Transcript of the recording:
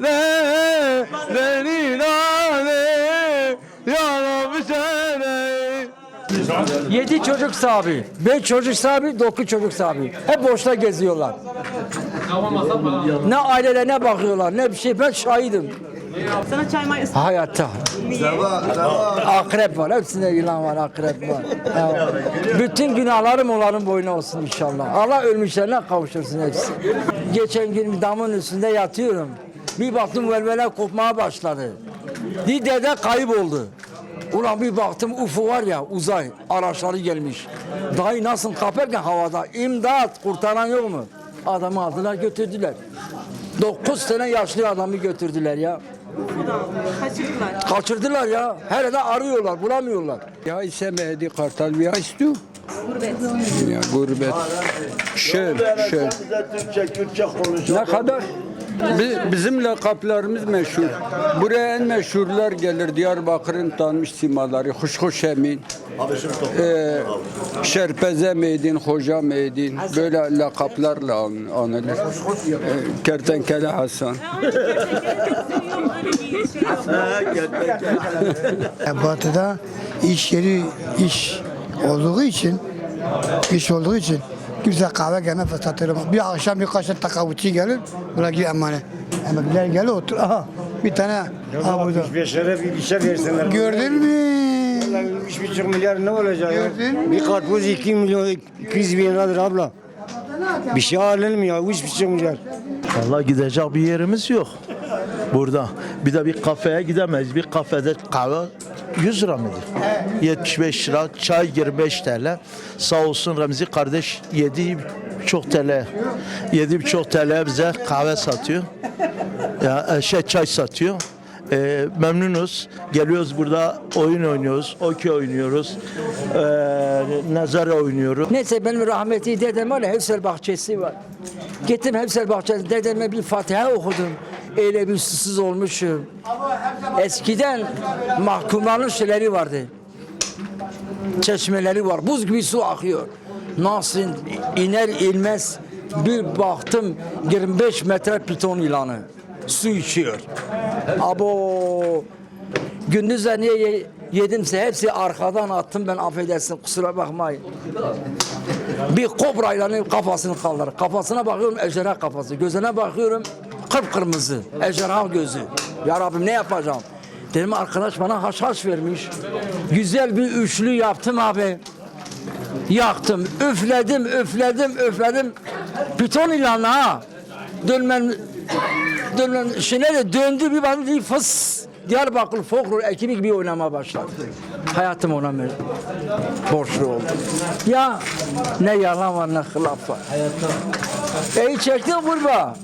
re re la re. Yedi çocuk sahibi, beş çocuk sahibi, dokuz çocuk sahibi. Hep boşta geziyorlar. Ne ailelerine bakıyorlar, ne bir şey. Ben şahidim. Sana çay may ısmarladım. Hayatta. Akrep var, hepsinde yılan var, akrep var. Bütün günahlarım onların boyuna olsun inşallah. Allah ölmüşlerine kavuşursun hepsi. Geçen gün damın üstünde yatıyorum. Bir baktım velvele kopmaya başladı. Bir dede kayboldu. Ulan bir baktım UFO var ya uzay araçları gelmiş. Dayı nasıl kaparken havada imdat kurtaran yok mu? Adamı aldılar götürdüler. 9 tane yaşlı adamı götürdüler ya. Kaçırdılar. Kaçırdılar ya. Her yerde arıyorlar, bulamıyorlar. Ya istemedi kartal ya istiyor. Gurbet. Ya gurbet. Şöyle, şöyle. Ne kadar? Bi- Bizim lakaplarımız meşhur. Buraya en meşhurlar gelir. Diyarbakır'ın tanmış simaları. Huşhuş Emin, e, Şerpeze Meydin, Hoca Meydin. Böyle lakaplarla an- anılır. E, Kertenkele Hasan. E, Batı'da iş yeri iş olduğu için iş olduğu için kimse kahve gelme yok. Bir akşam birkaç tane takavutçu gelir. Buna gir emane. Emekliler gelir otur. Aha bir tane ha burada. 65'lere bir bir şey versinler. Gördün mü? Üç buçuk milyar ne olacak ya? Gördün mü? Bir karpuz 2 milyon 200 bin liradır abla. Bir şey alınmıyor. Üç buçuk milyar. Vallahi gidecek bir yerimiz yok burada. Bir de bir kafeye gidemeyiz. Bir kafede kahve 100 lira mıdır? 75 lira, çay 25 TL. Sağ olsun Remzi kardeş 7 çok TL. 7 çok TL bize kahve satıyor. Ya e, şey çay satıyor. E, memnunuz. Geliyoruz burada oyun oynuyoruz. Okey oynuyoruz. E, nazara oynuyoruz. Neyse benim rahmetli dedem var ya Hevsel bahçesi var. Gittim Hevsel bahçesi dedeme bir Fatiha okudum. Öyle bir susuz olmuşum. Eskiden mahkumların şeyleri vardı. Çeşmeleri var. Buz gibi su akıyor. Nasıl iner inmez bir baktım 25 metre piton ilanı. Su içiyor. Abo gündüzler niye ye- yedimse hepsi arkadan attım ben affedersin kusura bakmayın. Bir kobrayla kafasını kaldırır. Kafasına bakıyorum ejderha kafası. Gözüne bakıyorum kıpkırmızı. Ejderha gözü. Ya Rabbim ne yapacağım? Dedim arkadaş bana haşhaş vermiş. Güzel bir üçlü yaptım abi. Yaktım, üfledim, üfledim, üfledim. Piton ilanı ha. Dönmen, dönmen, şeyine de döndü bir bana fıs. Diyarbakır folklor ekibi gibi oynamaya başladı. Hayatım ona borçlu oldu. Ya ne yalan var ne hılaf var. Hayatta. İyi çektin kurba.